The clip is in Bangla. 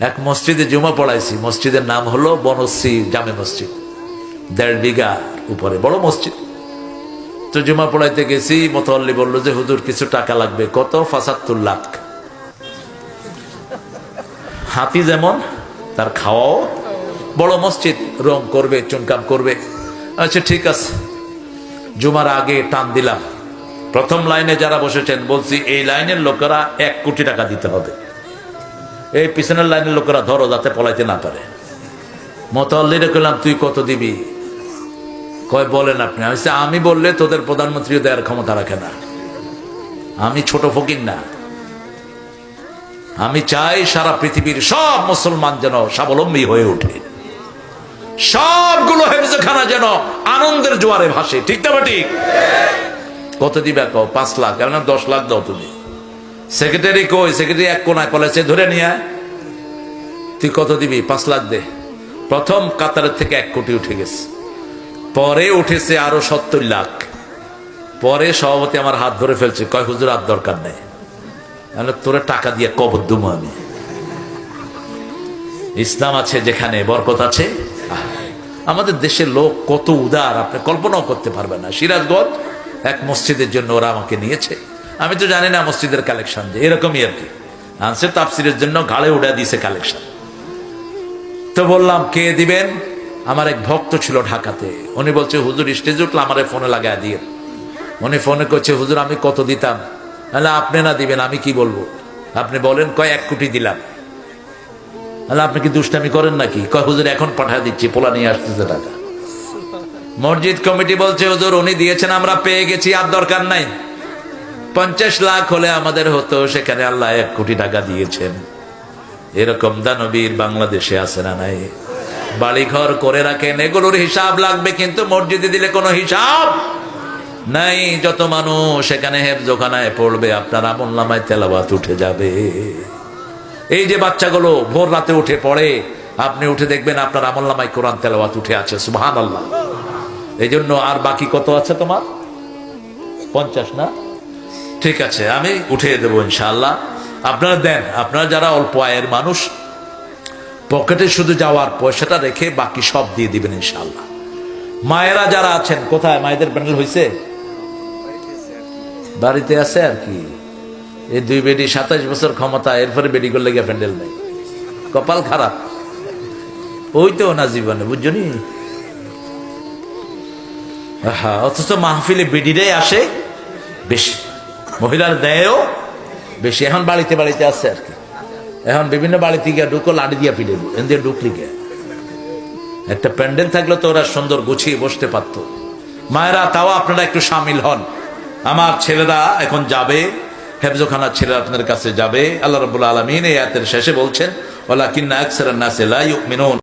এক মসজিদে জুমা পড়াইছি। মসজিদের নাম হলো বনশ্রী জামে মসজিদ। দেড় বিঘা উপরে, বড় মসজিদ। তো জুমা পড়াইতে গেছি, মতল্লি বলল যে, হুজুর, কিছু টাকা লাগবে। কত? ফাসাত্তর লাখ। হাতি যেমন, তার খাওয়াও। বড় মসজিদ, রং করবে চুনকাম করবে। আচ্ছা ঠিক আছে। জুমার আগে টান দিলাম। প্রথম লাইনে যারা বসেছেন, বলছি, এই লাইনের লোকেরা এক কোটি টাকা দিতে হবে। এই পিছনের লাইনের লোকেরা ধরো যাতে পলাইতে না পারে। মতল্লিরে কইলাম, তুই কত দিবি? কয়, বলেন আপনি। আমি আমি বললে তোদের প্রধানমন্ত্রীও দেওয়ার ক্ষমতা রাখে না। আমি ছোট ফকির না। আমি চাই সারা পৃথিবীর সব মুসলমান যেন স্বাবলম্বী হয়ে ওঠে। সবগুলো হেফজখানা যেন আনন্দের জোয়ারে ভাসে। ঠিক না ঠিক? কত দিবে কও? পাঁচ লাখ। কেন দশ লাখ দাও তুমি। সেক্রেটারি কই? সেক্রেটারি এক কোনায় কলেজে ধরে নিয়ে তুই কত দিবি? পাঁচ লাখ দে। প্রথম কাতারের থেকে এক কোটি উঠে গেছে। পরে উঠেছে আরও সত্তর লাখ। পরে সভাপতি আমার হাত ধরে ফেলছে। কয়, হুজুর, আর দরকার নেই। তোরে টাকা দিয়ে কবর দুমো আমি। ইসলাম আছে যেখানে, বরকত আছে। আমাদের দেশের লোক কত উদার, আপনি কল্পনাও করতে পারবেন না। সিরাজগঞ্জ এক মসজিদের জন্য ওরা আমাকে নিয়েছে। আমি তো জানি না মসজিদের কালেকশন যে, এরকমই আর কি। আনছে তাফসিরের জন্য ঘাড়ে উড়া দিয়েছে কালেকশন তো বললাম, কে দিবেন? আমার এক ভক্ত ছিল ঢাকাতে। উনি বলছে, হুজুর, স্টেজে উঠলে আমার ফোনে লাগায় দিয়ে। উনি ফোনে করছে হুজুর, আমি কত দিতাম? তাহলে আপনি না দিবেন, আমি কি বলব? আপনি বলেন, কয়, এক কোটি দিলাম। তাহলে আপনি কি দুষ্টামি করেন নাকি? কয়, হুজুর, এখন পাঠা দিচ্ছি, পোলা নিয়ে আসতেছে টাকা। মসজিদ কমিটি বলছে, হুজুর, উনি দিয়েছেন, আমরা পেয়ে গেছি, আর দরকার নাই। পঞ্চাশ লাখ হলে আমাদের হতো, সেখানে আল্লাহ এক কোটি টাকা দিয়েছেন। এরকম দানবীর বাংলাদেশে আছে না নাই? বাড়িঘর করে রাখেন, এগুলোর হিসাব লাগবে, কিন্তু মসজিদে দিলে কোনো হিসাব নাই। যত মানুষ সেখানে হেফজোখানায় পড়বে, আপনার আমল নামায় তেলাবাত উঠে যাবে। এই যে বাচ্চাগুলো ভোর রাতে উঠে পড়ে, আপনি উঠে দেখবেন আপনার আমল নামায় কোরআন তেলাওয়াত উঠে আছে সুবহান আল্লাহ এই জন্য আর বাকি কত আছে তোমার? পঞ্চাশ না? ঠিক আছে, আমি উঠিয়ে দেবো ইনশাল্লাহ আপনারা দেন, আপনারা যারা অল্প আয়ের মানুষ, পকেটে শুধু যাওয়ার পয়সাটা রেখে বাকি সব দিয়ে দিবেন ইনশাল্লাহ মায়েরা যারা আছেন, কোথায়? মায়েদের প্যান্ডেল হয়েছে বাড়িতে আছে আর কি। এই দুই বেডি সাতাশ বছর ক্ষমতা, এরপরে বেডি করলে গিয়ে প্যান্ডেল নেই। কপাল খারাপ। ওই তো না জীবনে বুঝছনি হ্যাঁ অথচ মাহফিলে বেডিরাই আসে, বেশি। মহিলার দেয়ও বেশি। এখন বাড়িতে বাড়িতে আসছে আর কি। এখন বিভিন্ন বাড়িতে গিয়ে ঢুকো লাড়ি দিয়া পিড়ে এন দিয়ে ঢুকলি গিয়ে একটা প্যান্ডেল থাকলে তো ওরা সুন্দর গুছিয়ে বসতে পারত। মায়েরা, তাও আপনারা একটু সামিল হন। আমার ছেলেরা এখন যাবে, হেফজোখানার ছেলেরা আপনাদের কাছে যাবে। আল্লাহ রবুল্লা আলমিন এই আয়াতের শেষে বলছেন ওলা কিন্না আকসার নাসে লা ইউমিনুন।